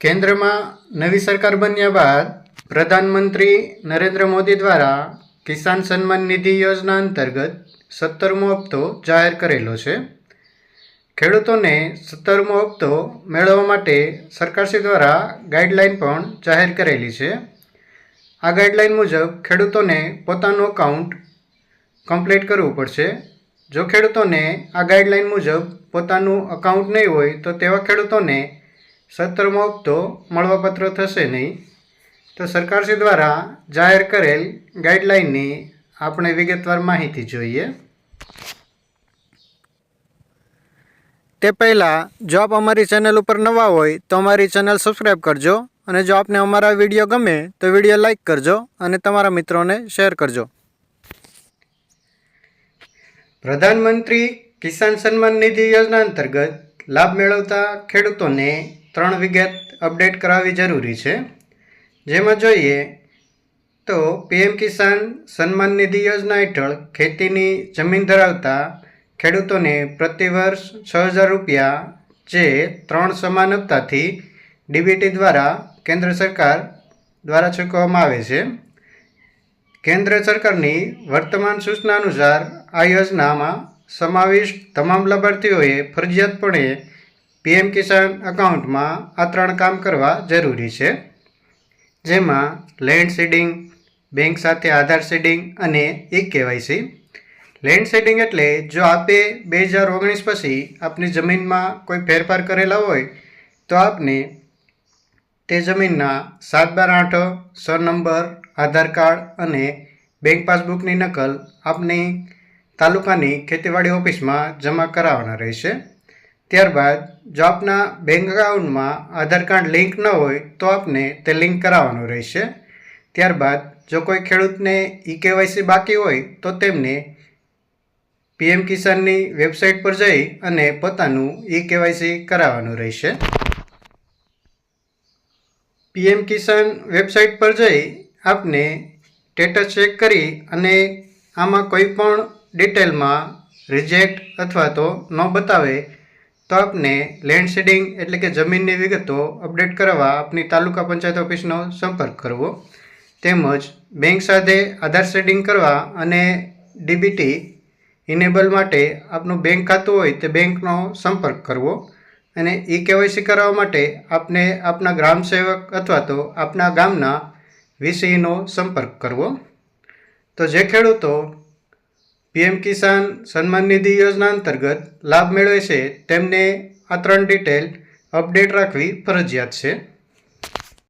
કેન્દ્રમાં નવી સરકાર બન્યા બાદ પ્રધાનમંત્રી નરેન્દ્ર મોદી દ્વારા કિસાન સન્માન નિધિ યોજના અંતર્ગત સત્તરમો હપ્તો જાહેર કરેલો છે. ખેડૂતોને સત્તરમો હપ્તો મેળવવા માટે સરકારશ્રી દ્વારા ગાઈડલાઈન પણ જાહેર કરેલી છે. આ ગાઈડલાઈન મુજબ ખેડૂતોને પોતાનું અકાઉન્ટ કમ્પ્લીટ કરવું પડશે. જો ખેડૂતોને આ ગાઈડલાઈન મુજબ પોતાનું અકાઉન્ટ નહીં હોય તો તેવા ખેડૂતોને સત્તરમો હપ્તો મળવાપત્ર થશે નહીં. તો સરકારશ્રી દ્વારા જાહેર કરેલ ગાઈડલાઇનની આપણે વિગતવાર માહિતી જોઈએ. તે પહેલાં, જો આપ અમારી ચેનલ ઉપર નવા હોય, તો અમારી ચેનલ સબસ્ક્રાઈબ કરજો અને જો આપને અમારા વીડિયો ગમે, તો વીડિયો લાઇક કરજો અને તમારા મિત્રોને શેર કરજો. પ્રધાનમંત્રી કિસાન સન્માન નિધિ યોજના અંતર્ગત લાભ મેળવતા ખેડૂતોને ત્રણ વિગત અપડેટ કરાવવી જરૂરી છે. જેમાં જોઈએ તો પીએમ કિસાન સન્માન નિધિ યોજના હેઠળ ખેતીની જમીન ધરાવતા ખેડૂતોને પ્રતિવર્ષ છ હજાર રૂપિયા જે ત્રણ સમાન હપ્તાથી ડીબીટી દ્વારા કેન્દ્ર સરકાર દ્વારા ચૂકવવામાં આવે છે. કેન્દ્ર સરકારની વર્તમાન સૂચના અનુસાર આ યોજનામાં સમાવિષ્ટ તમામ લાભાર્થીઓએ ફરજિયાતપણે પીએમ કિસાન એકાઉન્ટમાં આ ત્રણ કામ કરવા જરૂરી છે. જેમાં લેન્ડ સીડિંગ, બેંક સાથે આધાર સીડિંગ અને ઈ કેવાયસી. લેન્ડ સીડિંગ એટલે જો આપે બે હજાર ઓગણીસ પછી આપની જમીનમાં કોઈ ફેરફાર કરેલા હોય, તો આપને તે જમીનના સાત બાર આઠ સર નંબર, આધાર કાર્ડ અને બેંક પાસબુકની નકલ આપની તાલુકાની ખેતીવાડી ઓફિસમાં જમા કરાવવાના રહેશે. ત્યારબાદ જો આપના બેંક એકાઉન્ટમાં આધાર કાર્ડ લિંક ન હોય તો આપને તે લિંક કરાવવાનું રહેશે. ત્યારબાદ જો કોઈ ખેડૂતને ઈ કેવાયસી બાકી હોય તો તેમને પીએમ કિસાનની વેબસાઇટ પર જઈ અને પોતાનું ઈ કેવાયસી કરાવવાનું રહેશે. પીએમ કિસાન વેબસાઇટ પર જઈ આપને સ્ટેટસ ચેક કરી અને આમાં કોઈ પણ ડિટેલમાં રિજેક્ટ અથવા તો ન બતાવે તો આપને લેન્ડ સીડિંગ એટલે કે જમીનની વિગતો અપડેટ કરવા આપની તાલુકા પંચાયત ઓફિસનો સંપર્ક કરવો. તેમજ બેંક સાથે આધાર શેડિંગ કરવા અને ડીબીટી ઇનેબલ માટે આપનું બેંક ખાતું હોય તે બેંકનો સંપર્ક કરવો અને ઈ કેવાયસી કરાવવા માટે આપને આપના ગ્રામ સેવક અથવા તો આપના ગામના વીસીનો સંપર્ક કરવો. તો જે ખેડૂતો પીએમ કિસાન સન્માન નિધિ યોજના અંતર્ગત લાભ મેળવે છે તેમને આ ત્રણ ડિટેલ અપડેટ રાખવી ફરજિયાત છે.